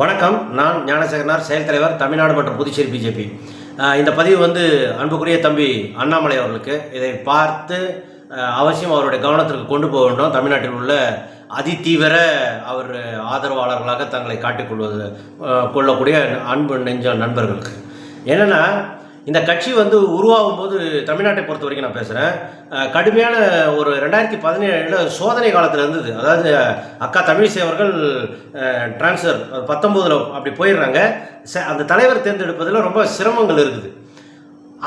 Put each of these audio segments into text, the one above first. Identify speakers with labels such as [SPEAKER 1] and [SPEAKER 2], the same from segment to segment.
[SPEAKER 1] வணக்கம். நான் ஞானசேகரனார் செயல் தலைவர் தமிழ்நாடு மற்றும் புதுச்சேரி பிஜேபி. இந்த பதிவு வந்து அன்புக்குரிய தம்பி அண்ணாமலை அவர்களுக்கு. இதை பார்த்து அவசியம் அவருடைய கவனத்திற்கு கொண்டு போக வேண்டும். தமிழ்நாட்டில் உள்ள அதிதீவிர அவர் ஆதரவாளர்களாக தங்களை காட்டிக்கொள்வது கொள்ளக்கூடிய அன்பு நெஞ்ச நண்பர்களுக்கு. என்னென்னா இந்த கட்சி வந்து உருவாகும் போது தமிழ்நாட்டை பொறுத்த வரைக்கும் நான் பேசுகிறேன் கடுமையான ஒரு ரெண்டாயிரத்தி பதினேழில் சோதனை காலத்தில் இருந்தது. அதாவது அக்கா தமிழிசை அவர்கள் டிரான்ஸ்ஃபர் பத்தொம்போதில் அப்படி போயிடுறாங்க. ச- அந்த தலைவர் தேர்ந்தெடுப்பதில் ரொம்ப சிரமங்கள் இருக்குது.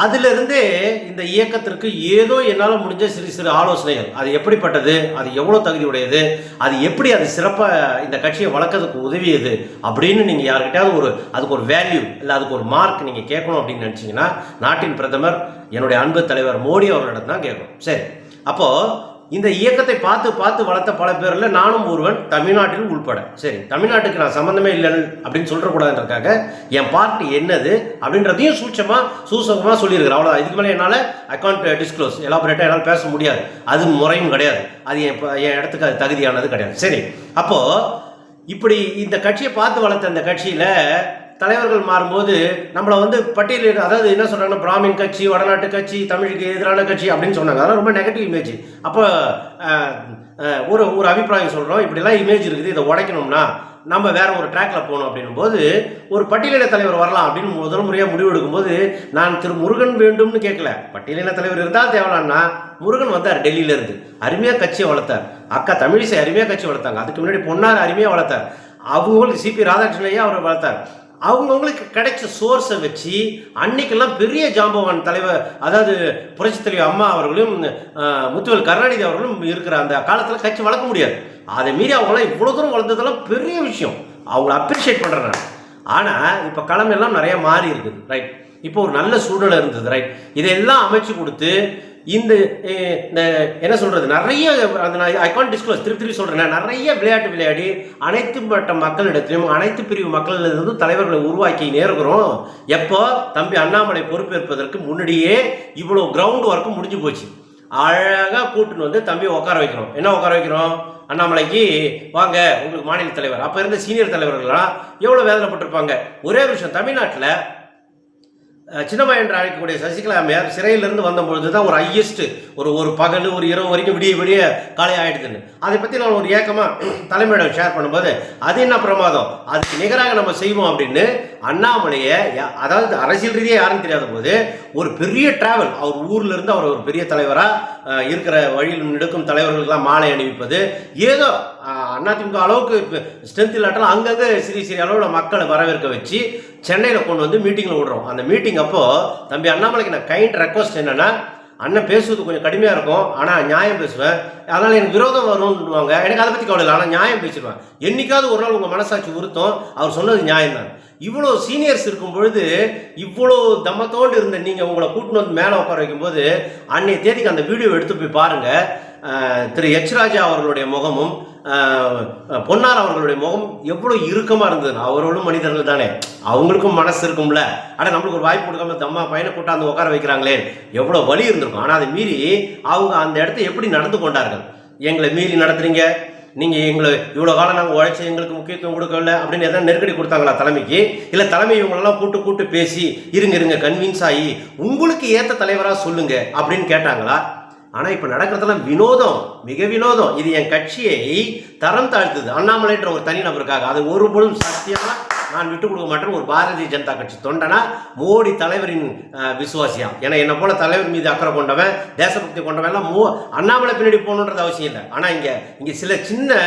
[SPEAKER 1] அதிலிருந்தே இந்த இயக்கத்திற்கு ஏதோ என்னால் முடிஞ்ச சிறு சிறு ஆலோசனைகள். அது எப்படிப்பட்டது? அது எவ்வளோ தகுதி உடையது? அது எப்படி அது சிறப்பாக இந்த கட்சியை வளர்க்கறதுக்கு உதவியது? அப்படின்னு நீங்கள் யாருக்கிட்டையாவது ஒரு அதுக்கு ஒரு வேல்யூ இல்லை அதுக்கு ஒரு மார்க் நீங்கள் கேட்கணும் அப்படின்னு நினச்சிங்கன்னா நாட்டின் பிரதமர் என்னுடைய அன்பு தலைவர் மோடி அவர்களிடம் தான் கேட்கணும். சரி. அப்போது இந்த இயக்கத்தை பார்த்து பார்த்து வளர்த்த பல பேரில் நானும் ஒருவன் தமிழ்நாட்டில் உள்பட. சரி தமிழ்நாட்டுக்கு நான் சம்மந்தமே இல்லை அப்படின்னு சொல்கிறக்கூடாதுன்றக்காக என் பார்ட்டி என்னது அப்படின்றதையும் சூட்சமாக சூசகமாக சொல்லியிருக்கிறேன் அவ்வளோதான் இதுக்கு மேலே என்னால் அக்கௌண்ட் டிஸ்க்ளோஸ் எலாபரேட்டாக என்னால் பேச முடியாது. அது முறையும் கிடையாது. அது என் என் இடத்துக்கு அது தகுதியானது கிடையாது. சரி அப்போது இப்படி இந்த கட்சியை பார்த்து வளர்த்த அந்த கட்சியில் தலைவர்கள் மாறும்போது நம்மளை வந்து பட்டியலில் அதாவது என்ன சொல்கிறாங்கன்னா பிராமின் கட்சி வடநாட்டு கட்சி தமிழுக்கு எதிரான கட்சி அப்படின்னு சொன்னாங்க. அதெல்லாம் ரொம்ப நெகட்டிவ் இமேஜ் அப்போ ஒரு ஒரு அபிப்பிராயம் சொல்கிறோம் இப்படிலாம் இமேஜ் இருக்குது. இதை உடைக்கணும்னா நம்ம வேற ஒரு ட்ராக்ல போகணும் அப்படின்னும் போது ஒரு பட்டியலின தலைவர் வரலாம் அப்படின்னு முதல் முறையாக முடிவு போது நான் திரு முருகன் வேண்டும்னு கேட்கல. பட்டியலின தலைவர் இருந்தால் தேவலான்னா முருகன் வந்தார் டெல்லியிலேருந்து அருமையாக கட்சியை வளர்த்தார். அக்கா தமிழிசை அருமையாக கட்சி வளர்த்தாங்க. அதுக்கு முன்னாடி பொன்னார் அருமையாக வளர்த்தார். அவங்களுக்கு சிபி ராதாகிருஷ்ணன் அவரை அவர் வளர்த்தார். அவங்கவுங்களுக்கு கிடைச்ச சோர்ஸை வச்சு அன்னைக்கெல்லாம் பெரிய ஜாம்பவான் தலைவர் அதாவது புரட்சி தலைவர் அம்மா அவர்களும் அஹ், முத்துவேல் கருணாநிதி அவர்களும் இருக்கிற அந்த காலத்தில் கட்சி வளர்க்க முடியாது. அதை மீறி அவங்களாம் இவ்வளோ தூரம் வளர்ந்ததெல்லாம் பெரிய விஷயம். அவங்கள அப்ரிஷியேட் பண்ணுறேன் நான் ஆனால் இப்போ களமெல்லாம் நிறைய மாறி இருக்குது ரைட் இப்போ ஒரு நல்ல சூழல் இருந்தது ரைட் இதையெல்லாம் அமைச்சு கொடுத்து இந்த இந்த என்ன சொல்றது? நிறைய அந்த ஐ கான் டிஸ்க்ளோஸ் திருப்பி திருப்பி சொல்றேன். நிறைய விளையாட்டு விளையாடி அனைத்து மட்ட மக்களிடத்திலும் அனைத்து பிரிவு மக்களிலிருந்து தலைவர்களை உருவாக்கி நேருகிறோம். எப்போ? தம்பி அண்ணாமலை பொறுப்பேற்பதற்கு முன்னாடியே இவ்வளோ கிரவுண்ட் ஒர்க்கும் முடிஞ்சு போச்சு. அழகாக கூட்டுன்னு வந்து தம்பி உட்கார வைக்கிறோம். என்ன உட்கார வைக்கிறோம்? அண்ணாமலைக்கு வாங்க உங்களுக்கு மாநில தலைவர். அப்போ இருந்த சீனியர் தலைவர்கள்லாம் எவ்வளோ வேதனைப்பட்டிருப்பாங்க? ஒரே விஷயம் தமிழ்நாட்டில் சின்னம்மா என்று அழைக்கக்கூடிய சசிகலா அம்மையார் சிறையிலிருந்து வந்தபொழுது தான் ஒரு ஹையஸ்ட்டு ஒரு ஒரு பகல் ஒரு இரவு வரைக்கும் விடிய விடிய காலை ஆயிடுதுன்னு. அதை பற்றி நான் ஒரு ஏக்கமாக தலைமையிடம் ஷேர் பண்ணும்போது அது என்ன பிரமாதம்? அதுக்கு நிகராக நம்ம செய்வோம் அப்படின்னு அண்ணாமலையை அதாவது அரசியல் ரீதியாக யாரும் தெரியாத போது ஒரு பெரிய டிராவல் அவர் ஊரில் இருந்து அவர் ஒரு பெரிய தலைவராக இருக்கிற வழியில் நடக்கும் தலைவர்களுக்கெல்லாம் மாலை அணிவிப்பது ஏதோ அதிமுக அளவுக்கு ஸ்ட்ரென்த் இல்லாட்டாலும் அங்கங்கே சிறிய சிறிய அளவில் மக்களை வரவேற்க வச்சு சென்னையில் கொண்டு வந்து மீட்டிங்கில் விடுறோம். அந்த மீட்டிங் அப்போ தம்பி அண்ணாமலைக்கு நான் கைண்ட் ரெக்வஸ்ட் என்னென்னா அண்ணன் பேசுவது கொஞ்சம் கடுமையாக இருக்கும். ஆனால் நியாயம் பேசுவேன். அதனால் எனக்கு விரோதம் வரும்னுவாங்க எனக்கு அதை பற்றி கவலை இல்லை. ஆனால் நியாயம் பேசிடுவேன். என்றைக்காவது ஒரு நாள் உங்கள் மனசாட்சி உறுத்தம். அவர் சொன்னது நியாயம்தான். இவ்வளோ சீனியர்ஸ் இருக்கும் பொழுது இவ்வளோ தம்மத்தோடு இருந்த நீங்கள் உங்களை கூட்டின்னு வந்து மேலே உட்கார வைக்கும்போது அன்னைய தேதிக்கு அந்த வீடியோ எடுத்து போய் பாருங்கள் திரு எச் ராஜா அவர்களுடைய முகமும் பொன்னார் அவர்களுடைய முகம் எவ்வளோ இறுக்கமாக இருந்தது அவர்களும் மனிதர்கள் தானே. அவங்களுக்கும் மனசு இருக்கும்ல. ஆனால் நம்மளுக்கு ஒரு வாய்ப்பு கொடுக்காம தம்மா பையனை கூட்டாந்து உட்கார வைக்கிறாங்களே. எவ்வளோ வலி இருந்திருக்கும். ஆனால் அதை மீறி அவங்க அந்த இடத்த எப்படி நடந்து கொண்டார்கள்? எங்களை மீறி நடத்துறீங்க. நீங்கள் எங்களை இவ்வளோ காலம் நாங்கள் உழைச்சி எங்களுக்கு முக்கியத்துவம் கொடுக்கல அப்படின்னு எதாவது நெருக்கடி கொடுத்தாங்களா தலைமைக்கு? இல்லை தலைமை இவங்களெல்லாம் கூட்டு கூட்டு பேசி இருங்க இருங்க கன்வின்ஸ் ஆகி உங்களுக்கு ஏற்ற தலைவராக சொல்லுங்க அப்படின்னு கேட்டாங்களா? ஆனால் இப்போ நடக்கிறதெல்லாம் வினோதம் மிக வினோதம். இது என் கட்சியை தரம் தாழ்த்துது. அண்ணாமலைன்ற ஒரு தனிநபருக்காக அது ஒரு சத்தியமாக நான் விட்டு கொடுக்க மாட்டேன் ஒரு பாரதிய ஜனதா கட்சி தொண்டனா மோடி தலைவரின் விசுவாசியா? ஏன்னா என்னை போல தலைவர் மீது அக்கறை கொண்டவன் தேசபக்தி கொண்டவன் எல்லாம் மோ அண்ணாமலை பின்னாடி போகணுன்றது அவசியம் இல்லை. ஆனால் இங்கே இங்கே சில சின்ன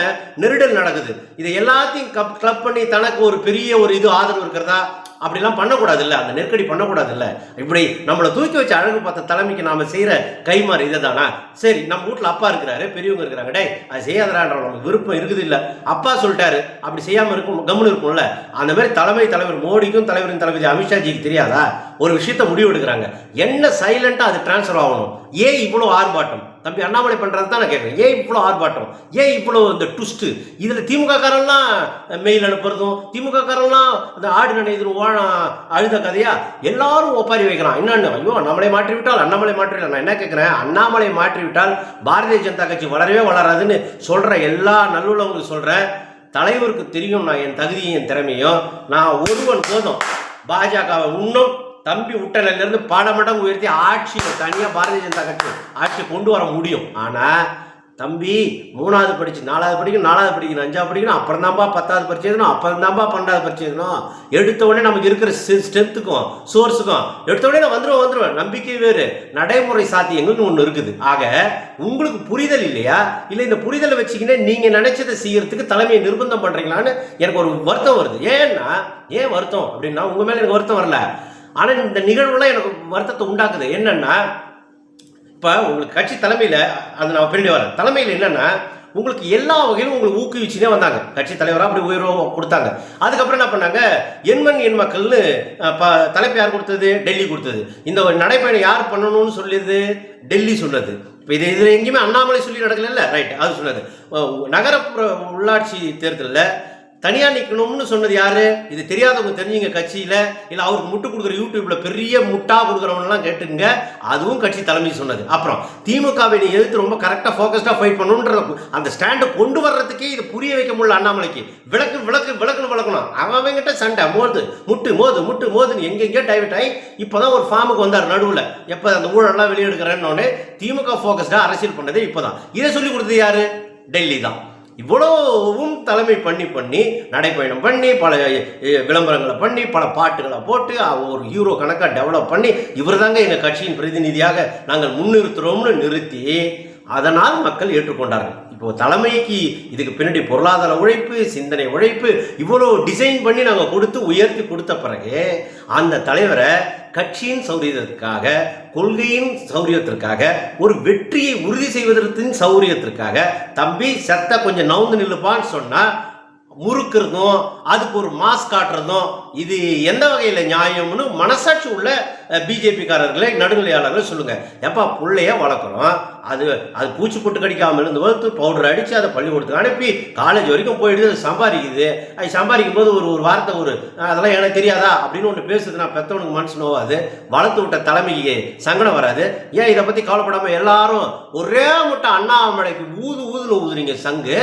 [SPEAKER 1] நெருடல் நடக்குது. இதை எல்லாத்தையும் கப் கிளப் பண்ணி தனக்கு ஒரு பெரிய ஒரு இது ஆதரவு இருக்கிறதா? அப்படிலாம் பண்ணக்கூடாது இல்லை அந்த நெருக்கடி பண்ணக்கூடாது இல்லை இப்படி நம்மளை தூக்கி வச்சு அழகு பார்த்த தலைமைக்கு நாம் செய்கிற கைமாறு இதை தானா சரி நம்ம வீட்டில் அப்பா இருக்கிறாரு பெரியவங்க இருக்கிறாங்க. டே அது செய்யாதடான்ற நமக்கு விருப்பம் இருக்குது இல்லை அப்பா சொல்லிட்டாரு அப்படி செய்யாமல் இருக்கும் கம்முன்னு இருக்கும்ல. அந்த மாதிரி தலைமை தலைவர் மோடிக்கும் தலைவரின் தளபதி அமித்ஷாஜிக்கு தெரியாதா? ஒரு விஷயத்த முடிவு எடுக்கிறாங்க என்ன சைலண்டாக அது டிரான்ஸ்ஃபர் ஆகணும்? ஏன் இவ்வளோ ஆர்ப்பாட்டம்? தம்பி அண்ணாமலை பண்ணுறது தான் நான் கேட்குறேன். ஏன் இவ்வளோ ஆர்ப்பாட்டம்? ஏன் இவ்வளோ இந்த ட்விஸ்ட்டு இதில் திமுக காரெல்லாம் மெயில் அனுப்புறதும் திமுக காரெல்லாம் அந்த ஆடு நினைதும் ஓழ அழுத கதையா? எல்லாரும் ஒப்பாரி வைக்கிறான். என்னென்னு? ஐயோ அண்ணாமலை மாற்றி விட்டால் அண்ணாமலை மாற்றிவிட்டால். நான் என்ன கேட்குறேன்? அண்ணாமலை மாற்றி விட்டால் பாரதிய ஜனதா கட்சி வளரவே வளராதுன்னு சொல்கிற எல்லா நல்லுள்ளவங்களுக்கு சொல்கிறேன் தலைவருக்கு தெரியும் நான் என் தகுதியும் என் திறமையும். நான் ஒருவன் போதும். பாஜகவை இன்னும் தம்பி விட்டலிருந்து பல மடங்கு உயர்த்தி ஆட்சியை தனியாக பாரதிய ஜனதா கட்சி ஆட்சியை கொண்டு வர முடியும். ஆனால் தம்பி மூணாவது படிச்சு நாலாவது படிக்கணும் நாலாவது படிக்கணும் அஞ்சாவது படிக்கணும் அப்புறம் தான்ப்பா பத்தாவது பரிச்சை அப்புறம் தான்ப்பா பன்னெண்டாவது பரிச்சை எடுத்த உடனே நமக்கு இருக்கிற ஸ்ட்ரென்த்துக்கும் சோர்ஸுக்கும் எடுத்த உடனே நான் வந்துடுவோம் வந்துடுவேன் நம்பிக்கை வேறு நடைமுறை சாத்தியங்கள்னு ஒன்று இருக்குது. ஆக உங்களுக்கு புரிதல் இல்லையா? இல்லை இந்த புரிதலை வச்சுக்கினே நீங்கள் நினைச்சதை செய்யறதுக்கு தலைமையை நிர்பந்தம் பண்ணுறீங்களான்னு எனக்கு ஒரு வருத்தம் வருது. ஏன்னா ஏன் வருத்தம் அப்படின்னா உங்கள் மேலே எனக்கு வருத்தம் வரல. ஆனால் இந்த நிகழ்வுலாம் எனக்கு வருத்தத்தை உண்டாக்குது. என்னன்னா இப்போ உங்களுக்கு கட்சி தலைமையில் அது நான் பின்னாடி வரேன். தலைமையில் என்னென்னா உங்களுக்கு எல்லா வகையிலும் உங்களுக்கு ஊக்குவிச்சுனே வந்தாங்க. கட்சி தலைவராக அப்படி உயர்வு கொடுத்தாங்க. அதுக்கப்புறம் என்ன பண்ணாங்க? எண்மண் எண் மக்கள்னு தலைப்பு யார் கொடுத்தது? டெல்லி கொடுத்தது. இந்த ஒரு நடைப்பயணம் யார் பண்ணணும்னு சொல்லியது? டெல்லி சொன்னது. இப்போ இது இதில் எங்கேயுமே அண்ணாமலை சொல்லி நடக்கல ரைட் அது சொன்னது. நகரப்புற உள்ளாட்சி தேர்தலில் தனியாக நிற்கணும்னு சொன்னது யாரு? இது தெரியாதவங்க தெரிஞ்சுங்க கட்சியில். இல்லை அவருக்கு முட்டு கொடுக்குற யூடியூப்ல பெரிய முட்டா கொடுக்குறவங்கலாம் கேட்டுங்க அதுவும் கட்சி தலைமை சொன்னது. அப்புறம் திமுகவை நீ எதிர்த்து ரொம்ப கரெக்டாக ஃபோக்கஸ்டாக ஃபைட் பண்ணுன்ற அந்த ஸ்டாண்டை கொண்டு வர்றதுக்கே இது புரிய வைக்க முடியல அண்ணாமலைக்கு. விளக்கு விளக்கு விளக்குன்னு விளக்கணும். அவங்ககிட்ட சண்டை. மோது முட்டு மோது முட்டு மோதுன்னு எங்கெங்கே டைவர்ட் ஆகி இப்போ தான் ஒரு ஃபார்முக்கு வந்தார் நடுவில். எப்போ அந்த ஊழல்லாம் வெளியெடுக்கிறேன்னு திமுக ஃபோக்கஸ்டாக அரசியல் பண்ணதே இப்போ தான் இதை சொல்லி கொடுத்தது யாரு? டெல்லி தான் இவ்வளவும் தலைமை பண்ணி பண்ணி நடைப்பயணம் பண்ணி பல விளம்பரங்களை பண்ணி பல பாட்டுகளை போட்டு அவ ஒரு ஹீரோ கணக்காக டெவலப் பண்ணி இவர் தாங்க எங்கள் கட்சியின் பிரதிநிதியாக நாங்கள் முன்னிறுத்துகிறோம்னு நிறுத்தி அதனால் மக்கள் ஏற்றுக்கொண்டார்கள். இப்போ தலைமைக்கு இதுக்கு பின்னாடி பொருளாதார உழைப்பு சிந்தனை உழைப்பு இவ்வளோ டிசைன் பண்ணி நாங்கள் கொடுத்து உயர்த்தி கொடுத்த பிறகு அந்த தலைவரை கட்சியின் சௌரியத்திற்காக கொள்கையின் சௌரியத்திற்காக ஒரு வெற்றியை உறுதி செய்வதற்கு சௌரியத்திற்காக தம்பி செத்த கொஞ்சம் நவுந்து நில்லுப்பான்னு சொன்னால் முறுக்கிறதும் அதுக்கு ஒரு மாஸ் காட்டுறதும் இது எந்த வகையில் நியாயம்னு மனசாட்சி உள்ள பிஜேபிக்காரர்களை நடுநிலையாளர்கள் சொல்லுங்க. எப்பா பிள்ளைய வளர்க்குறோம். அது அது பூச்சி போட்டு கடிக்காமல் இருந்து வளர்த்து பவுடர் அடித்து அதை பள்ளிக்கூடத்துக்கு அனுப்பி காலேஜ் வரைக்கும் போயிடுது அது சம்பாதிக்குது. அது சம்பாதிக்கும் போது ஒரு ஒரு வார்த்தை ஒரு அதெல்லாம் எனக்கு தெரியாதா? அப்படின்னு ஒன்று பேசுது நான் பெற்றவனுக்கு மனசு நோவாது. வளர்த்து விட்ட தலைமைக்கு சங்கடம் வராது. ஏன் இதை பற்றி கவலைப்படாமல் எல்லாரும் ஒரே முட்டை அண்ணாமலைக்கு ஊது ஊதுல ஊதுறீங்க சங்கு?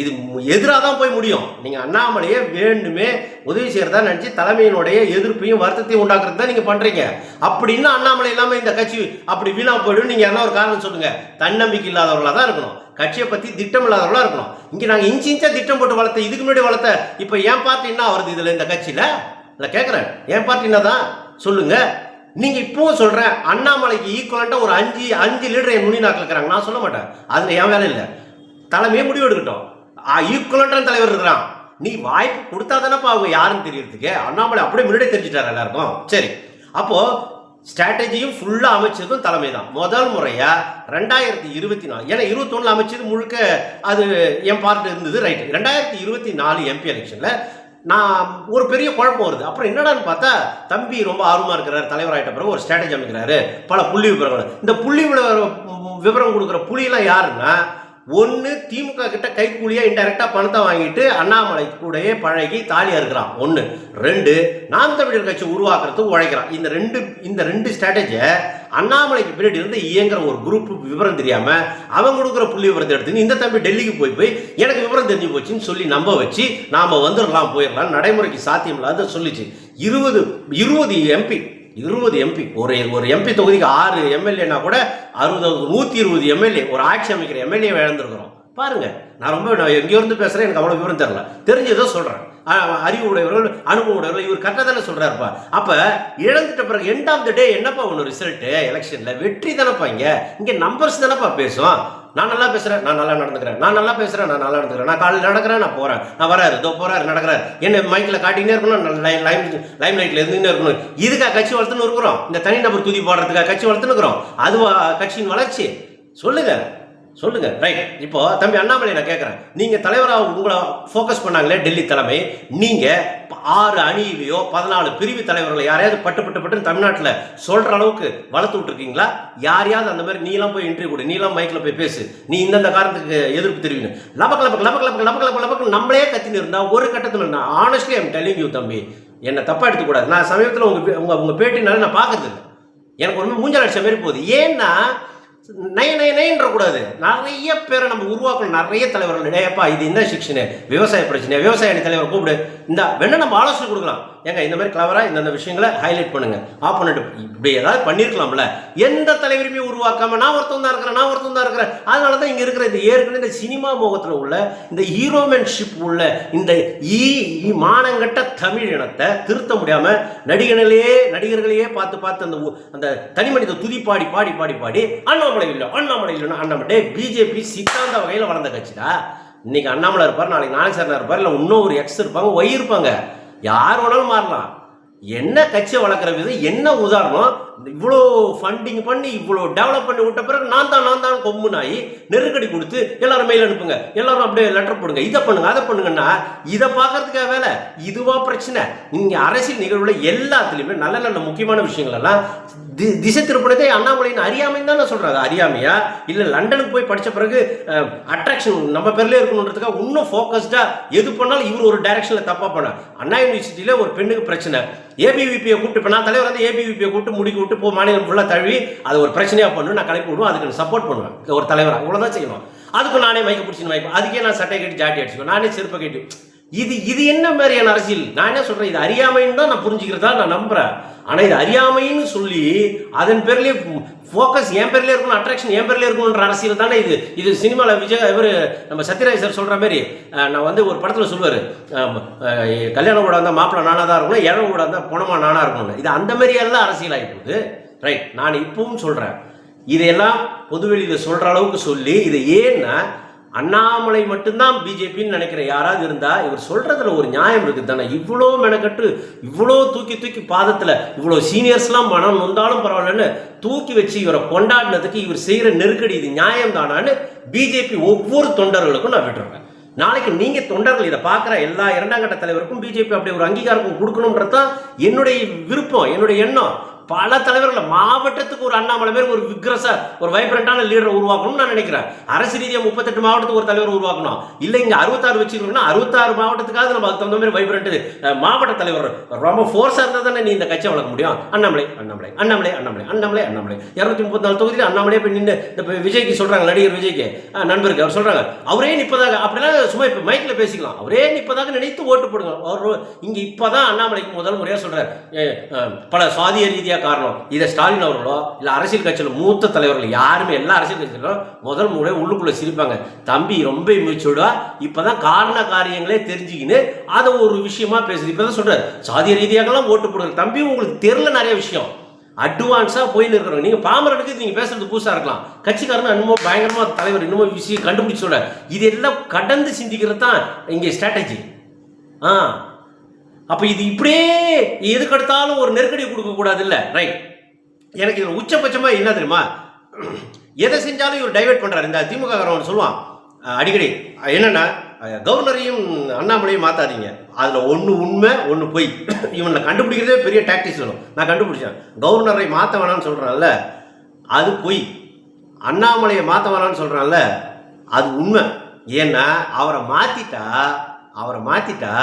[SPEAKER 1] இது எதிராக தான் போய் முடியும். நீங்கள் அண்ணாமலையே வேண்டுமே உதவி செய்கிறதா நினச்சி தலைமையினுடைய எதிர்ப்பையும் வருத்தத்தையும் உண்டாக்குறது தான் நீங்கள் பண்ணுறீங்க அப்படின்னு அண்ணாமலை இல்லாமல் இந்த கட்சி அப்படி வீணாக போயிடும் நீங்கள் என்ன ஒரு காரணம் சொல்லுங்கள் தன்னம்பிக்கை இல்லாதவர்களாக தான் இருக்கணும். கட்சியை பற்றி திட்டம் இல்லாதவர்களாக இருக்கணும். இங்கே நாங்கள் இன்ச்சு இன்ச்சா திட்டம் போட்டு வளர்த்த இதுக்கு முன்னாடி வளர்த்த இப்போ ஏன் பார்ட்டி என்ன வருது இதில் இந்த கட்சியில்? இல்லை கேட்குறேன் ஏன் பார்ட்டி என்ன தான் சொல்லுங்கள் நீங்கள் இப்பவும் சொல்கிறேன் அண்ணாமலைக்கு ஈக்குவலண்ட்டாக ஒரு அஞ்சு அஞ்சு லீடர் என் நுனி நாக்கில் இருக்கிறாங்க. நான் சொல்ல மாட்டேன். அதில் என் வேலை இல்லை. தலைமையே முடிவு எடுக்கட்டும் ஈக்குவலண்டான தலைவர் இருக்கிறான். நீ வாய்ப்பு கொடுத்தா தானப்பா அவங்க யாருன்னு தெரியறதுக்கு? அண்ணாமலை அப்படியே முன்னாடியே தெரிஞ்சுட்டார் எல்லாருக்கும். சரி. அப்போ ஸ்ட்ராட்டஜியும் ஃபுல்லாக அமைச்சதும் தலைமை தான் முதல் முறையாக ரெண்டாயிரத்தி இருபத்தி நாலு ஏன்னா இருபத்தொன்னில் அமைச்சது முழுக்க அது என் பார்ட் இருந்தது ரைட் ரெண்டாயிரத்தி இருபத்தி நாலு எம்பி எலெக்ஷனில் நான் ஒரு பெரிய குழப்பம் வருது. அப்புறம் என்னடான்னு பார்த்தா தம்பி ரொம்ப ஆர்வமாக இருக்கிறார் தலைவராகிட்ட பிறகு ஒரு ஸ்ட்ராட்டஜி அமைக்கிறாரு பல புள்ளி விவரங்கள். இந்த புள்ளி விவரம் விவரம் கொடுக்குற புள்ளியெல்லாம் யாருன்னா ஒன்று திமுக கிட்ட கைக்கூலியாக இன்டெரக்டாக பணத்தை வாங்கிட்டு அண்ணாமலை கூடயே பழகி தாலியாக இருக்கிறான் ஒன்று ரெண்டு நாம் தமிழர் கட்சி உருவாக்குறதுக்கு உழைக்கிறான். இந்த ரெண்டு இந்த ரெண்டு ஸ்ட்ராட்டஜியை அண்ணாமலைக்கு பின்னாடி இருந்து இயங்குற ஒரு குரூப் விவரம் தெரியாமல் அவன் கொடுக்குற புள்ளி விவரத்தை எடுத்து இந்த தம்பி டெல்லிக்கு போய் போய் எனக்கு விவரம் தெரிஞ்சு போச்சுன்னு சொல்லி நம்ப வச்சு நாம் வந்துடலாம் போயிடலாம் நடைமுறைக்கு சாத்தியம் இல்லாத சொல்லிச்சு. இருபது இருபது எம்பி இருபது எம்பி ஒரு ஒரு எம்பி தொகுதிக்கு ஆறு எம்எல்ஏனா கூட அறுபது நூற்றி இருபது எம்எல்ஏ ஒரு ஆட்சி அமைக்கிற எம்எல்ஏ இழந்திருக்கிறோம். பாருங்கள் நான் ரொம்ப நான் எங்கேயோ இருந்து பேசுகிறேன் எனக்கு அவ்வளோ விவரம் தெரில தெரிஞ்சதோ சொல்கிறேன் அறிவு உடையவர்கள் அனுபவம் உடையவர்கள் இவர் கரெக்டாக தானே சொல்கிறாருப்பா அப்போ இழந்துட்ட பிறகு எண்ட் ஆஃப் த டே என்னப்பா ஒன்று ரிசல்ட்டு எலெக்ஷனில் வெற்றி தானப்பா இங்கே. இங்கே நம்பர்ஸ் தானப்பா பேசும் நான் நல்லா பேசுகிறேன் நான் நல்லா நடந்துக்கிறேன். நான் நல்லா பேசுகிறேன் நான் நல்லா நடந்துக்கிறேன். நான் காலையில் நடக்கிறேன் நான் போகிறேன் நான் வராரு இதோ போகிறாரு நடக்கிறார். என்ன மைக்கில் காட்டினே இருக்கணும் லைம் லைம் லைட்டில் இருந்துகிட்டே இருக்கணும். இதுக்காக கட்சி வளர்த்துன்னு இருக்கிறோம். இந்த தனிநபர் துதி போடுறதுக்காக கட்சி வளர்த்துன்னு இருக்கிறோம். அதுவா கட்சியின் வளர்ச்சி. சொல்லுங்க. சொல்லுங்க. ரைட் இப்போ தம்பி அண்ணாமலை நான் கேட்குறேன் நீங்கள் தலைவராக உங்களை ஃபோக்கஸ் பண்ணாங்களே டெல்லி தலைமை. நீங்கள் ஆறு அணியிலையோ பதினாலு பிரிவு தலைவர்களை யாரையாவது பட்டு பட்டு பட்டுன்னு தமிழ்நாட்டில் சொல்கிற அளவுக்கு வளர்த்து விட்ருக்கீங்களா யாரையாவது அந்த மாதிரி நீலாம் போய் இன்டர்வியூ கொடு நீலாம் மைக்கில் போய் பேசு. நீ இந்தந்த காரணத்துக்கு எதிர்ப்பு தெரிவிங்க லபக் லபக் லபக் லபக் லபக் லபக் லபக் நம்மளே கத்தின்னு இருந்தால் ஒரு கட்டத்தில் நான் ஆனஸ்ட்லி ஐம் டெல்லிங் யூ தம்பி என்னை தப்பாக எடுத்துக்கூடாது. நான் சமீபத்தில் உங்கள் உங்கள் உங்கள் பேட்டினால நான் பார்க்கறது எனக்கு ஒன்று மூஞ்சல் அடிச்ச மாதிரி போகுது. ஏன்னா நய நய நயன்ற கூடாது நிறைய பேரை நம்ம உருவாக்கணும். நிறைய தலைவர்கள். இடையப்பா இது இந்த சிக்ஷனு? விவசாய பிரச்சனை விவசாய அணி தலைவர் கூப்பிடு. இந்த வேணா நம்ம ஆலோசனை கொடுக்கலாம். ஏங்க இந்த மாதிரி கிளவரா இந்தந்த விஷயங்களை ஹைலைட் பண்ணுங்க. ஆப்போனண்ட் இப்படி ஏதாவது பண்ணியிருக்கலாம்ல எந்த தலைவருமே உருவாக்காம நான் ஒருத்தன் தான் இருக்கிறேன் நான் ஒருத்தன் தான் இருக்கிறேன். அதனால தான் இங்க இருக்கிற இந்த ஏற்கனவே இந்த சினிமா முகத்துல உள்ள இந்த ஹீரோமேன்ஷிப் உள்ள இந்த ஈ மானங்கட்ட தமிழ் இனத்தை திருத்த முடியாம நடிகர்களையே நடிகர்களையே பார்த்து பார்த்து அந்த அந்த தனி மனித துதி பாடி பாடி பாடி பாடி அண்ணாமலை இல்லை அண்ணாமலை இல்லைன்னா அண்ணாமலை. டே பிஜேபி சித்தாந்த வகையில் வளர்ந்த கட்சிடா? இன்னைக்கு அண்ணாமலை இருப்பார் நாளைக்கு நாகேஸ்வரன் இருப்பார் இல்லை இன்னும் ஒரு எக்ஸ் இருப்பாங்க ஒய் இருப்பாங்க. யார் வேணாலும் மாறலாம். என்ன கட்சியை வளர்க்குற விதம் என்ன உதாரணம்? இவ்வளோ ஃபண்டிங் பண்ணி இவ்வளோ டெவலப் பண்ணி விட்ட பிறகு நான் தான் நான் தான் கொம்புனாயி நெருக்கடி கொடுத்து எல்லாரும் மெயில் அனுப்புங்க. எல்லாரும் அப்படியே லெட்டர் போடுங்க. இதை பண்ணுங்க அதை பண்ணுங்கன்னா இதை பார்க்கறதுக்காக வேலை. இதுவா பிரச்சனை. நீங்கள் அரசியல் நிகழ்வுல எல்லாத்துலேயுமே நல்ல நல்ல முக்கியமான விஷயங்கள் எல்லாம் தி- திசை திருப்பினதே அண்ணாமலையின் அறியாமைன்னு தான் நான் சொல்றேன் அறியாமையா? இல்லை லண்டனுக்கு போய் படித்த பிறகு அட்ராக்ஷன் நம்ம பேர்லேயே இருக்கணுன்றதுக்காக இன்னும் ஃபோக்கஸ்டாக எது பண்ணாலும் இவர் ஒரு டைரக்ஷனில் தப்பாக பண்ண அண்ணா யூனிவர்சிட்டியில் ஒரு பெண்ணுக்கு பிரச்சனை. ஏபிவிபியை கூப்பிட்டு இப்போ நான் தலைவர் வந்து ஏபிவிபியை கூப்பிட்டு முடிக்க விட்டு போ மாநிலம் ஃபுல்லாக தழுவி அது ஒரு பிரச்சனையாக பண்ணு நான் கிளப்பி விடுவோம் அதுக்கு சப்போர்ட் பண்ணுவேன். ஒரு தலைவராக இவ்வளோதான் செய்யணும். அதுக்கு நானே மைக்க பிடிச்சின்னு வைப்பேன் அதுக்கே நான் சட்டை கட்டி ஜாட்டி அடிச்சுக்கோ நானே செருப்பை கட்டி இது இது என்ன மாதிரியான அரசியல்? நான் என்ன சொல்றேன்? இது அறியாமைன்னு தான் நான் புரிஞ்சுக்கிறதா நான் நம்புறேன். ஆனால் இது அறியாமைன்னு சொல்லி அதன் பேர்லயே ஃபோக்கஸ் என் பேர்லேயே இருக்கணும் அட்ராக்ஷன் என் பேர்லேயே இருக்கணுன்ற அரசியல் தானே இது. இது சினிமாவில் விஜய் இவர் நம்ம சத்யராஜ் சார் சொல்கிற மாதிரி நான் வந்து ஒரு படத்தில் சொல்லுவார் கல்யாணம் கூட இருந்தால் மாப்பிள்ளை நானாக தான் இருக்கணும் இழவு கூட இருந்தால் பணமாக நானா இருக்கணும் இது அந்த மாதிரியெல்லாம் அரசியல் ஆகி போகுது ரைட் நான் இப்பவும் சொல்கிறேன் இதையெல்லாம் பொதுவெளியில் சொல்கிற அளவுக்கு சொல்லி இதை ஏன்னா அண்ணாமலை மட்டும்தான் பிஜேபின்னு நினைக்கிற யாராவது இருந்தா இவர் சொல்றதுல ஒரு நியாயம் இருக்குது தானே இவ்வளோ மெனக்கட்டு இவ்வளோ தூக்கி தூக்கி பாதத்துல இவ்வளோ சீனியர்ஸ்லாம் மனம் நொந்தாலும் பரவாயில்லன்னு தூக்கி வச்சு இவரை கொண்டாடினதுக்கு இவர் செய்கிற நெருக்கடி இது நியாயம் தானான்னு பிஜேபி ஒவ்வொரு தொண்டர்களுக்கும் நான் விட்டுருவேன் நாளைக்கு நீங்கள் தொண்டர்கள் இதை பார்க்குற எல்லா இரண்டாம் கட்ட தலைவருக்கும் பிஜேபி அப்படி ஒரு அங்கீகாரம் கொடுக்கணுன்றது தான் என்னுடைய விருப்பம் என்னுடைய எண்ணம். பல தலைவர்கள் மாவட்டத்துக்கு ஒரு அண்ணாமலை பேர் ஒரு விக்ரஸ ஒரு வைப்ரண்டான லீடரை உருவாக்கணும்னு நான் நினைக்கிறேன். அரசு ரீதியாக முப்பத்தெட்டு மாவட்டத்துக்கு ஒரு தலைவர் உருவாக்கணும். இல்லை இங்கே அறுபத்தாறு வச்சுருக்கோம்னா அறுபத்தாறு மாவட்டத்துக்காக நம்ம அதுக்கு தகுந்த மாதிரி வைப்ரண்ட் மாவட்ட தலைவர். ரொம்ப ஃபோர்ஸாக இருந்தால் தானே நீ இந்த கட்சியை வளர்க்க முடியும். அண்ணாமலை அண்ணாமலை அண்ணாமலை அண்ணாமலை அண்ணாமலை அண்ணாமலை. இரநூத்தி முப்பத்தி நாலு தொகுதியில் அண்ணாமலையே போய் நின்று இந்த விஜய்க்கு சொல்கிறாங்க நடிகர் விஜய்க்கு. நண்பருக்கு அவர் சொல்கிறாங்க அவரே நிற்பதாக அப்படிலாம் சும்மா இப்போ மைக்கில் பேசிக்கலாம். அவரே நிற்பதாக நினைத்து ஓட்டு போடுங்க. அவர் இங்கே இப்போ தான் அண்ணாமலைக்கு முதல் முறையாக சொல்கிறார் பல சாதிய ரீதியாக காரணம். இதை ஸ்டாலின் அவர்களோ இல்ல அரசியல் கட்சியில மூத்த தலைவர்கள் யாருமே எல்லா அரசியல் கட்சிகளும் முதல் முறை உள்ளுக்குள்ளே சிரிப்பாங்க. தம்பி ரொம்ப மெச்சூர்டா இப்பதான் காரண காரியங்களே தெரிஞ்சுக்கின்னு அதை ஒரு விஷயமா பேசுது. இப்பதான் சொல்கிறார் சாதிய ரீதியாகலாம் ஓட்டு போடுங்க. தம்பி உங்களுக்கு தெரியல நிறைய விஷயம். அட்வான்ஸாக போயின்னு இருக்கிறோம் நீங்கள் பாமரனுக்கு நீங்கள் பேசுறது புதுசாக இருக்கலாம். கட்சிக்காரன் இன்னமும் பயங்கரமாக தலைவர் இன்னமும் விஷயம் கண்டுபிடிச்சோட இதெல்லாம் இது எல்லாம் கடந்து சிந்திக்கிறது தான் இங்கே ஸ்ட்ராட்டஜி ஆ. அப்போ இது இப்படியே எதுக்கு எடுத்தாலும் ஒரு நெருக்கடி கொடுக்கக்கூடாது இல்லை ரைட் எனக்கு இதில் உச்சபட்சமாக என்ன தெரியுமா? எதை செஞ்சாலும் இவர் டைவெர்ட் பண்ணுறாரு இந்த திமுக காரவன் சொல்லுவான் அடிக்கடி என்னென்னா கவர்னரையும் அண்ணாமலையும் மாற்றாதீங்க அதில் ஒன்று உண்மை ஒன்று பொய். இவனை கண்டுபிடிக்கிறதே பெரிய டாக்டிக்ஸ் வரும் நான் கண்டுபிடிச்சேன். கவர்னரை மாற்ற வேணாம்னு சொல்கிறான்ல அது பொய். அண்ணாமலையை மாற்ற வேணாம்னு சொல்கிறான்ல அது உண்மை. ஏன்னா அவரை மாற்றிட்டா அவரை மாற்றிட்டா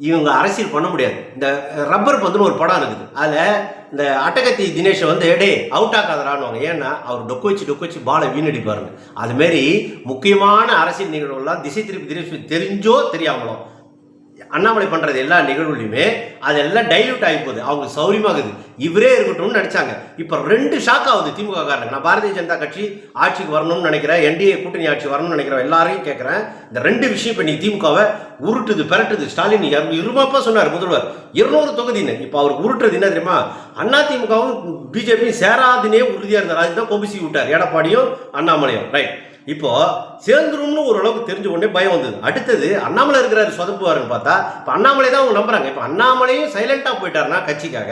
[SPEAKER 1] இவங்க அரசியல் பண்ண முடியாது. இந்த ரப்பர் பந்துன்னு ஒரு படம் இருக்குது. அதில் இந்த அட்டகத்தி தினேஷை வந்து டே அவுட் ஆகாதரானுவாங்க ஏன்னா அவர் டொக்கு வச்சு டொக்கு வச்சு பாலை வீணடிப்பாருங்க. அதுமாரி முக்கியமான அரசியல் நிகழ்வுகள்லாம் திசை திருப்பி தினேஷ் தெரிஞ்சோ தெரியாமலோ அண்ணாமலை பண்ணுறது எல்லா நிகழ்வுலையுமே அதெல்லாம் டைல்யூட் ஆகி போகுது. அவங்க சௌரியமாகுது. இவரே இருக்கட்டும்னு நினைச்சாங்க இப்போ ரெண்டு ஷாக் ஆகுது திமுக காரங்க நான் பாரதிய ஜனதா கட்சி ஆட்சிக்கு வரணும்னு நினைக்கிறேன். என்டிஏ கூட்டணி ஆட்சி வரணும்னு நினைக்கிறேன். எல்லாரையும் கேட்குறேன் இந்த ரெண்டு விஷயம் இப்போ நீ திமுகவை உருட்டுது பெரட்டுது. ஸ்டாலின் இரு- இருமாப்பா சொன்னார் முதல்வர். இருநூறு தொகுதின்னு இப்போ அவர் உருட்டுறது என்ன தெரியுமா? அண்ணா திமுகவும் பிஜேபியும் சேராதுனே உறுதியாக இருந்தார் அதுதான் கொபிசி விட்டார். எடப்பாடியும் அண்ணாமலையும். ரைட் இப்போ சேர்ந்துரும்னு ஓரளவுக்கு தெரிஞ்ச உடனே பயம் வந்தது. அடுத்தது அண்ணாமலை இருக்கிறாரு சொதப்புவாருன்னு பார்த்தா இப்போ அண்ணாமலை தான் அவங்க நம்புறாங்க. இப்போ அண்ணாமலையும் சைலண்டாக போயிட்டாருன்னா கட்சிக்காக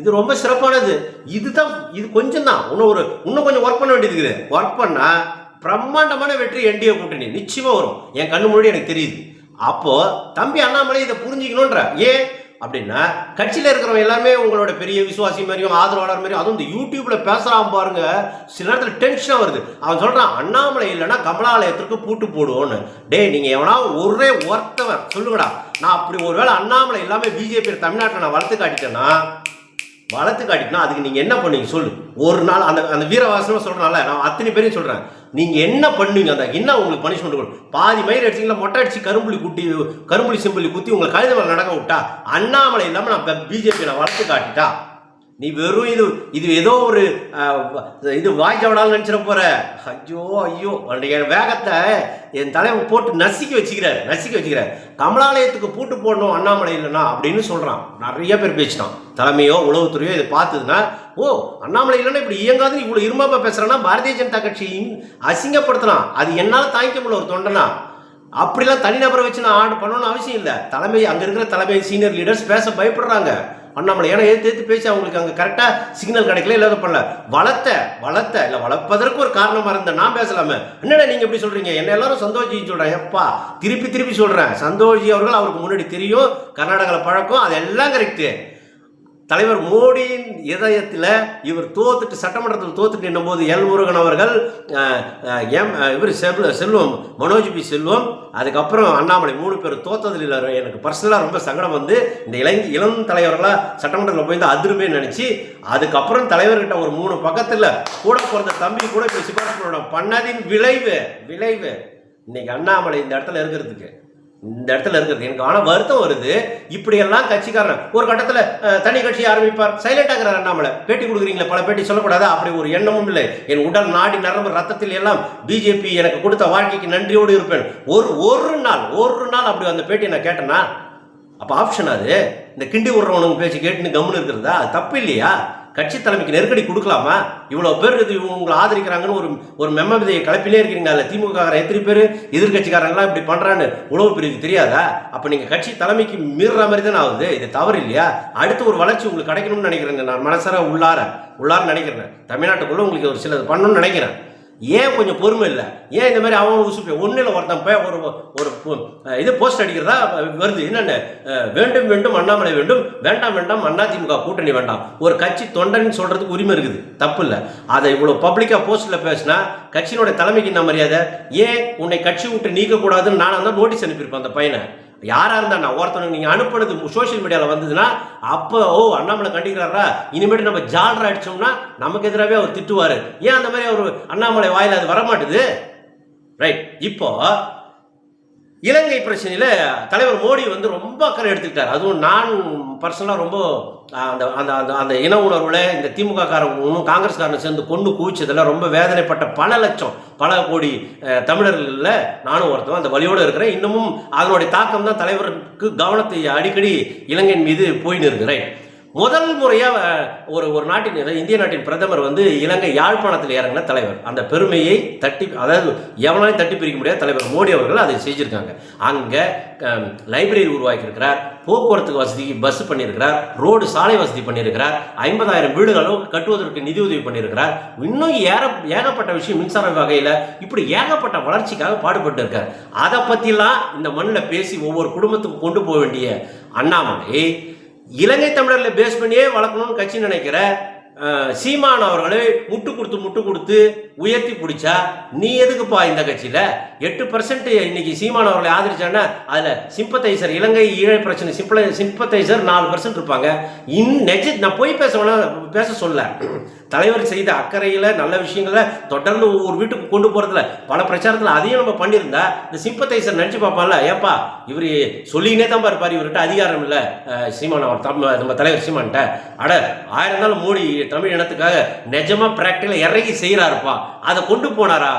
[SPEAKER 1] இது ரொம்ப சிறப்பானது. இதுதான் இது கொஞ்சம் தான் இன்னும் ஒரு இன்னும் கொஞ்சம் ஒர்க் பண்ண வேண்டியது இருக்குது. ஒர்க் பண்ணால் பிரம்மாண்டமான வெற்றி என்டிஏ கூட்டணி நிச்சயமாக வரும். என் கண்ணு முன்னாடி எனக்கு தெரியுது. அப்போ தம்பி அண்ணாமலை இதை புரிஞ்சுக்கணுன்ற ஏன்? அப்படின்னா கட்சியில் இருக்கிறவங்க எல்லாமே உங்களோட பெரிய விசுவாசி மாதிரியும் ஆதரவாளர் மாதிரியும் அதுவும் இந்த யூடியூப்பில் பேசுகிறான் பாருங்க சில நேரத்தில் டென்ஷனாக வருது. அவன் சொல்கிறான் அண்ணாமலை இல்லைன்னா கமலாலயத்திற்கு பூட்டு போடுவோன்னு டேய் நீங்கள் எவனா ஒரே ஒருத்தவன் சொல்லுங்கடா. நான் அப்படி ஒருவேளை அண்ணாமலை இல்லாமல் பிஜேபி தமிழ்நாட்டில் நான் வளர்த்து காட்டிட்டேன்னா வளர்த்து காட்டினா அதுக்கு நீங்கள் என்ன பண்ணுவீங்க? சொல்லு. ஒரு நாள் அந்த அந்த வீரவாசனம் சொல்கிறனால நான் அத்தனை பேரையும் சொல்கிறேன் நீங்கள் என்ன பண்ணுவீங்க? அந்த என்ன உங்களுக்கு பனிஷ்மெண்ட் கொடுக்கும்? பாதி மயிர் அடிச்சிங்களா மொட்டை அடிச்சு கரும்புலி குட்டி கரும்புலி செம்புலி குத்தி உங்களை கழுத மேலே நடக்க விட்டா அண்ணாமலை இல்லாமல் நான் பிஜேபியில் வளர்த்து காட்டிட்டா நீ வெறும் இது இது ஏதோ ஒரு இது வாய்க்கவனாலும் நினச்சிட போற. ஐயோ ஐயோ. என் வேகத்தை என் தலைவன் போட்டு நசுக்கி வச்சுக்கிறார் நசுக்கி வச்சுக்கிறார். கமலாலயத்துக்கு பூட்டு போடணும் அண்ணாமலை இல்லைனா அப்படின்னு சொல்கிறான் நிறைய பேர் பேசினான் தலைமையோ உளவுத்துறையோ இதை பார்த்ததுன்னா ஓ அண்ணாமலை இல்லைன்னா இப்படி இயங்காதுன்னு இவ்வளோ இருமாப்பா பேசுகிறேன்னா பாரதிய ஜனதா கட்சியின் அசிங்கப்படுத்தலாம் அது என்னால் தாங்கிக்க முடியல ஒரு தொண்டனா. அப்படிலாம் தனிநபரை வச்சு நான் ஆர்டர் பண்ணணும்னு அவசியம் இல்லை. தலைமை அங்கே இருக்கிற தலைமை சீனியர் லீடர்ஸ் பேச பயப்படுறாங்க. அண்ணாமலை ஏன்னா ஏற்று ஏற்று பேசி அவங்களுக்கு அங்கே கரெக்டாக சிக்னல் கிடைக்கல இல்லாத பண்ணல. வளர்த்த வளர்த்த இல்லை வளர்ப்பதற்கு ஒரு காரணமாக இருந்த நான் பேசலாமே. என்னடா நீங்கள் எப்படி சொல்கிறீங்க என்ன எல்லாரும் சந்தோஷின்னு சொல்கிறேன் எப்பா திருப்பி திருப்பி சொல்கிறேன் சந்தோஷி அவர்கள் அவருக்கு முன்னாடி தெரியும். கர்நாடகாவில் பழக்கம் அதெல்லாம் கரெக்டு தலைவர் மோடியின் இதயத்தில் இவர் தோத்துட்டு சட்டமன்றத்தில் தோத்துட்டு நின்னும்போது எல் முருகன் அவர்கள் எம் இவர் செல் செல்வம் மனோஜ் பி செல்வம் அதுக்கப்புறம் அண்ணாமலை மூணு பேர் தோத்ததில் இல்லை எனக்கு பர்சனலாக ரொம்ப சங்கடம் வந்து இந்த இளைஞ இளம் தலைவர்களாக சட்டமன்றத்தில் போய் தான் அதிருமே நினச்சி அதுக்கப்புறம் தலைவர்கிட்ட ஒரு மூணு பக்கத்தில் கூட பிறந்த தம்பி கூட இப்போ சிபாரிசு பண்ணணும். பண்ணதின் விளைவு விளைவு. இன்னைக்கு அண்ணாமலை இந்த இடத்துல இருக்கிறதுக்கு. இந்த இடத்துல இருக்கிறது. எனக்கு ஆனால் வருத்தம் வருது. இப்படியெல்லாம் கட்சிக்காரன் ஒரு கட்டத்தில் தனி கட்சி ஆரம்பிப்பார் சைலண்ட் ஆகிறார் அண்ணாமலை. பேட்டி கொடுக்குறீங்களே பல பேட்டி சொல்லக்கூடாதா அப்படி ஒரு எண்ணமும் இல்லை. என் உடல் நாடி நரம்பு ரத்தத்தில் எல்லாம் பிஜேபி எனக்கு கொடுத்த வாழ்க்கைக்கு நன்றியோடு இருப்பேன். ஒரு ஒரு நாள் ஒரு நாள் அப்படி அந்த பேட்டி நான் கேட்டேன்னா அப்போ ஆப்ஷன் அது இந்த கிண்டி விடுறவனுக்கு பேச்சு கேட்டுன்னு கம்முன்னு இருக்கிறதா? அது தப்பு இல்லையா? கட்சி தலைமைக்கு நெருக்கடி கொடுக்கலாமா? இவ்வளோ பேர் இது உங்களை ஆதரிக்கிறாங்கன்னு ஒரு ஒரு மெம்ம விதையை கலப்பிலே இருக்கிறீங்க அதில் திமுக எத்தனை பேர்? எதிர்கட்சிக்காரங்களாம் இப்படி பண்ணுறான்னு உளவு பிரிவுக்கு தெரியாதா? அப்போ நீங்கள் கட்சி தலைமைக்கு மீறுற மாதிரி தானே ஆகுது. இது தவறு இல்லையா? அடுத்து ஒரு வளர்ச்சி உங்களுக்கு கிடைக்கணும்னு நினைக்கிறேன் நான் மனசார உள்ளார உள்ளார நினைக்கிறேன். தமிழ்நாட்டுக்குள்ளே உங்களுக்கு ஒரு சிலது பண்ணணும்னு நினைக்கிறேன். ஏன் கொஞ்சம் பொறுமை இல்லை? ஏன் இந்த மாதிரி அவன் உசுப்பி? ஒன்றில் ஒருத்தன் போய் ஒரு ஒரு இது போஸ்ட் அடிக்கிறதா வருது. என்னென்ன? வேண்டும் வேண்டும் அண்ணாமலை வேண்டும் வேண்டாம் வேண்டாம் அதிமுக கூட்டணி வேண்டாம். ஒரு கட்சி தொண்டன்னு சொல்கிறதுக்கு உரிமை இருக்குது. தப்பு இல்லை. அதை இவ்வளோ பப்ளிக்காக போஸ்ட்டில் பேசினா கட்சியினுடைய தலைமைக்கு என்ன மரியாதை? ஏன் உன்னை கட்சி விட்டு நீக்கக்கூடாதுன்னு நான் தான் நோட்டீஸ் அனுப்பியிருப்பேன் அந்த பையனை? யாராக இருந்தா நான் ஒருத்தனுக்கு நீங்கள் அனுப்புனது சோஷியல் மீடியாவில் வந்ததுன்னா அப்போ ஓ அண்ணாமலை கண்டிக்கிறாரா? இனிமேட்டு நம்ம ஜாலராக அடிச்சோம்னா நமக்கு எதிராகவே அவர் திட்டுவார். ஏன் அந்த மாதிரி அவர் அண்ணாமலை வாயில் அது வரமாட்டுது? ரைட் இப்போ இலங்கை பிரச்சனையில் தலைவர் மோடி வந்து ரொம்ப அக்கறை எடுத்துக்கிட்டார். அதுவும் நான் பர்சனலாக ரொம்ப அந்த அந்த அந்த அந்த இன உணர்வில் இந்த திமுக காரங்களும் காங்கிரஸ்காரனை சேர்ந்து கொண்டு குவிச்சதில் ரொம்ப வேதனைப்பட்ட பல லட்சம் பல கோடி தமிழர்களில் நானும் ஒருத்தவன் அந்த வழியோடு இருக்கிறேன். இன்னமும் அதனுடைய தாக்கம் தான் தலைவருக்கு கவனத்தை அடிக்கடி இலங்கையின் மீது போயின்னு இருக்கிறேன். முதல் முறையாக ஒரு ஒரு நாட்டின் அதாவது இந்திய நாட்டின் பிரதமர் வந்து இலங்கை யாழ்ப்பாணத்தில் இறங்கின தலைவர். அந்த பெருமையை தட்டி அதாவது எவனாலையும் தட்டி பிரிக்க முடியாத தலைவர் மோடி அவர்கள் அதை செஞ்சுருக்காங்க. அங்கே லைப்ரரி உருவாக்கியிருக்கிறார் போக்குவரத்துக்கு வசதிக்கு பஸ் பண்ணியிருக்கிறார் ரோடு சாலை வசதி பண்ணியிருக்கிறார் ஐம்பதாயிரம் வீடுகளும் கட்டுவதற்கு நிதியுதவி பண்ணியிருக்கிறார். இன்னும் ஏற ஏகப்பட்ட விஷயம் மின்சார வகையில் இப்படி ஏகப்பட்ட வளர்ச்சிக்காக பாடுபட்டு இருக்கார் அதை பற்றிலாம் இந்த மண்ணில் பேசி ஒவ்வொரு குடும்பத்துக்கும் கொண்டு போக வேண்டிய அண்ணாமலை இலங்கை தமிழர்களை பேஸ் பண்ணியே வளர்க்கணும்னு கட்சி நினைக்கிற சீமான் அவர்களை முட்டு கொடுத்து முட்டு கொடுத்து உயர்த்தி பிடிச்சா நீ எதுக்குப்பா இந்த கட்சியில்? எட்டு பர்சன்ட் இன்னைக்கு சீமான் அவர்களை ஆதரிச்சான்னா அதில் சிம்பத்தைசர் இலங்கை ஈழ பிரச்சனை சிம்பிள சிம்பத்தைசர் நாலு பர்சன்ட் இருப்பாங்க. இன் நெஜ நான் போய் பேச பேச சொல்ல. தலைவர் செய்த அக்கறையில் நல்ல விஷயங்களை தொடர்ந்து ஒவ்வொரு வீட்டுக்கு கொண்டு போகிறதுல பல பிரச்சாரத்தில் அதையும் நம்ம பண்ணியிருந்தா இந்த சிம்பத்தைசர் நினச்சி பார்ப்பான்ல ஏப்பா இவர் சொல்லினே தான் பார்ப்பார் இவர்கிட்ட அதிகாரம் இல்லை. சீமான் அவர் தம் நம்ம தலைவர் சீமான்ட்ட அட ஆயிரம் நாள் மோடி தமிழ் இனத்துக்காக நிஜமாக ப்ராக்டிக்கலாக இறங்கி செய்கிறாருப்பா அதை கொண்டு போனாரா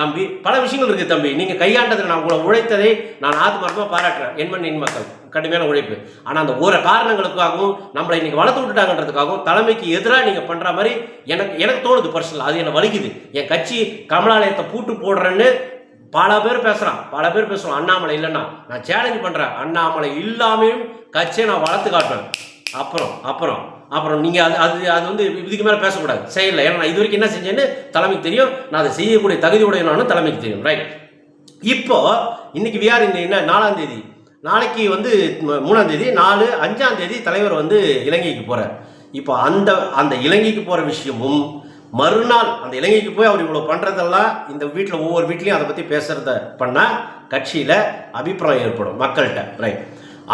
[SPEAKER 1] தம்பி? பல விஷயங்கள் இருக்குது தம்பி. நீங்கள் கையாண்டதில் நான் உங்களை உழைத்ததை நான் ஆத்மார்த்தமாக பாராட்டுறேன். எண்மண் எண் மக்கள். கடுமையான உழைப்பு. ஆனால் அந்த ஒரு காரணங்களுக்காகவும் நம்மளை இன்றைக்கி வளர்த்து விட்டுட்டாங்கன்றதுக்காகவும் தலைமைக்கு எதிராக நீங்கள் பண்ணுற மாதிரி எனக்கு எனக்கு தோணுது பர்சனல் அது என்னை வலிக்குது. என் கட்சி கமலாலயத்தை பூட்டு போடுறேன்னு பல பேர் பேசுகிறான் பல பேர் பேசுகிறோம் அண்ணாமலை இல்லைன்னா. நான் சேலஞ்ச் பண்ணுறேன் அண்ணாமலை இல்லாமையும் கட்சியை நான் வளர்த்து காட்டுவேன் அப்புறம் அப்புறம். அப்புறம் நீங்கள் அது அது அது வந்து இதுக்கு மேலே பேசக்கூடாது. செய்யலை. ஏன்னா நான் இது வரைக்கும் என்ன செஞ்சேன்னு தலைமைக்கு தெரியும். நான் அதை செய்யக்கூடிய தகுதி உடையனானு தலைமைக்கு தெரியும். ரைட் இப்போ இன்னைக்கு விஆர் இந்த என்ன? நாலாம் தேதி. நாளைக்கு வந்து மூணாம் தேதி. நாலு அஞ்சாம் தேதி தலைவர் வந்து இலங்கைக்கு போகிறார் இப்போ அந்த அந்த இலங்கைக்கு போகிற விஷயமும் மறுநாள் அந்த இலங்கைக்கு போய் அவர் இவ்வளோ பண்ணுறதெல்லாம் இந்த வீட்டில் ஒவ்வொரு வீட்லேயும் அதை பற்றி பேசுகிறத பண்ணால் கட்சியில் அபிப்பிராயம் ஏற்படும் மக்கள்கிட்ட. ரைட்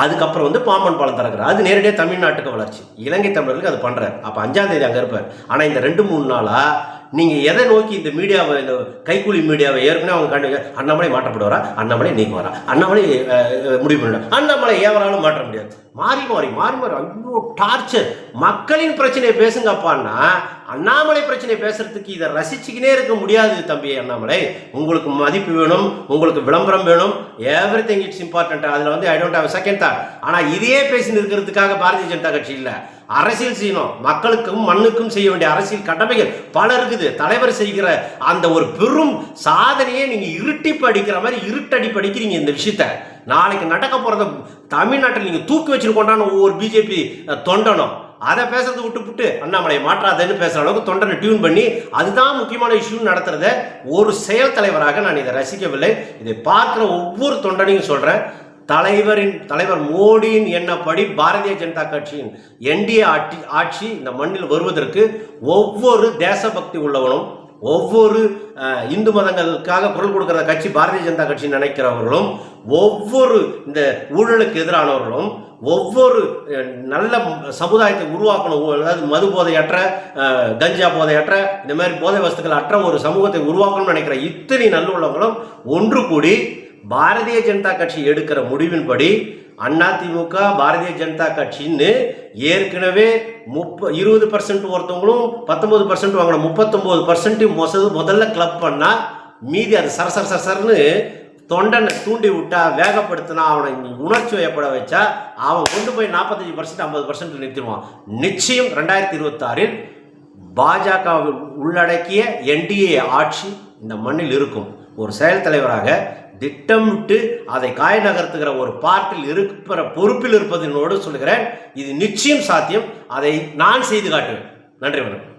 [SPEAKER 1] அதுக்கப்புறம் வந்து பாம்பன் பாலம் திறக்கிறார். அது நேரடியாக தமிழ்நாட்டுக்கு வளர்ச்சி. இலங்கை தமிழர்களுக்கு அது பண்ணுறாரு அப்போ அஞ்சாம் தேதி அங்கே இருப்பார். ஆனால் இந்த ரெண்டு மூணு நாளாக நீங்கள் எதை நோக்கி இந்த மீடியாவை இந்த கைக்கூலி மீடியாவை ஏற்கனவே அவங்க கண்டு அண்ணாமலை மாற்றப்படுவாரா? அண்ணாமலை நீக்க வரா. அண்ணாமலை முடிவு பண்ணிடும் அண்ணாமலை ஏவராலும் மாற்ற முடியாது. மாறி மாறி மாறி மாறி. அவ்வளோ டார்ச்சர் மக்களின் பிரச்சனையை பேசுங்கப்பான்னா அண்ணாமலை பிரச்சனையை பேசுறதுக்கு இதை ரசிச்சுக்கினே இருக்க முடியாது தம்பி அண்ணாமலை. உங்களுக்கு மதிப்பு வேணும் உங்களுக்கு விளம்பரம் வேணும். எவ்ரி திங் இட்ஸ் இம்பார்ட்டன்ட் அதில் வந்து I don't have second thought ஆனால் இதையே பேசி இருக்கிறதுக்காக பாரதிய ஜனதா கட்சி இல்லை. அரசியல் செய்யணும். மக்களுக்கும் மண்ணுக்கும் செய்ய வேண்டிய அரசியல் கடமைகள் பல இருக்குது. தலைவர் செய்கிற அந்த ஒரு பெரும் சாதனையை நீங்க இருட்டி படிக்கிற மாதிரி இருட்டடி படிக்கிறீங்க இந்த விஷயத்த. நாளைக்கு நடக்க போறத தமிழ்நாட்டில் நீங்க தூக்கி வச்சுட்டு கொண்டான ஒவ்வொரு பிஜேபி தொண்டனும். அதை பேசுறது விட்டு விட்டு அண்ணாமலை மாற்றாதேன்னு பேசுற அளவுக்கு தொண்டனை டியூன் பண்ணி அதுதான் முக்கியமான இஷ்யூ நடத்துறத ஒரு செயல் தலைவராக நான் இதை ரசிக்கவில்லை. இதை பார்க்குற ஒவ்வொரு தொண்டனையும் சொல்றேன். தலைவரின் தலைவர் மோடியின் எண்ணப்படி பாரதிய ஜனதா கட்சியின் என்டிஏ ஆட்சி ஆட்சி இந்த மண்ணில் வருவதற்கு ஒவ்வொரு தேசபக்தி உள்ளவனும் ஒவ்வொரு இந்து மதங்களுக்காக குரல் கொடுக்கிற கட்சி பாரதிய ஜனதா கட்சி நினைக்கிறவர்களும் ஒவ்வொரு இந்த ஊழலுக்கு எதிரானவர்களும் ஒவ்வொரு நல்ல சமுதாயத்தை உருவாக்கணும் அதாவது மது போதையற்ற கஞ்சா போதையற்ற இந்த மாதிரி போதை வஸ்துக்கள் அற்ற ஒரு சமூகத்தை உருவாக்கணும்னு நினைக்கிற இத்தனை நல்லுள்ளவங்களும் ஒன்று கூடி பாரதிய ஜனதா கட்சி எடுக்கிற முடிவின்படி அதிமுக பாரதிய ஜனதா கட்சின்னு ஏற்கனவே முப்ப இருபது பர்சன்ட் ஒருத்தவங்களும் பத்தொன்பது பர்சன்ட் வாங்கின முப்பத்தொம்போது பர்சன்ட் மொசது முதல்ல கிளப் பண்ணால் மீதி அது சர சர சரசர்னு தொண்டனை தூண்டி விட்டா வேகப்படுத்தினா அவனை உணர்ச்சி வயப்பட வச்சா அவன் கொண்டு போய் நாற்பத்தஞ்சு பர்சன்ட் ஐம்பது பர்சன்ட் நிறுத்திடுவான். நிச்சயம் ரெண்டாயிரத்தி இருபத்தாறில் பாஜக உள்ளடக்கிய என்டிஏ ஆட்சி இந்த மண்ணில் இருக்கும். ஒரு செயல் தலைவராக திட்டமிட்டு அதை காய நகர்த்துகிற ஒரு பார்ட்டில் இருக்கிற பொறுப்பில் இருப்பதனோடு சொல்கிறேன் இது நிச்சயம் சாத்தியம். அதை நான் செய்து காட்டுவேன். நன்றி வணக்கம்.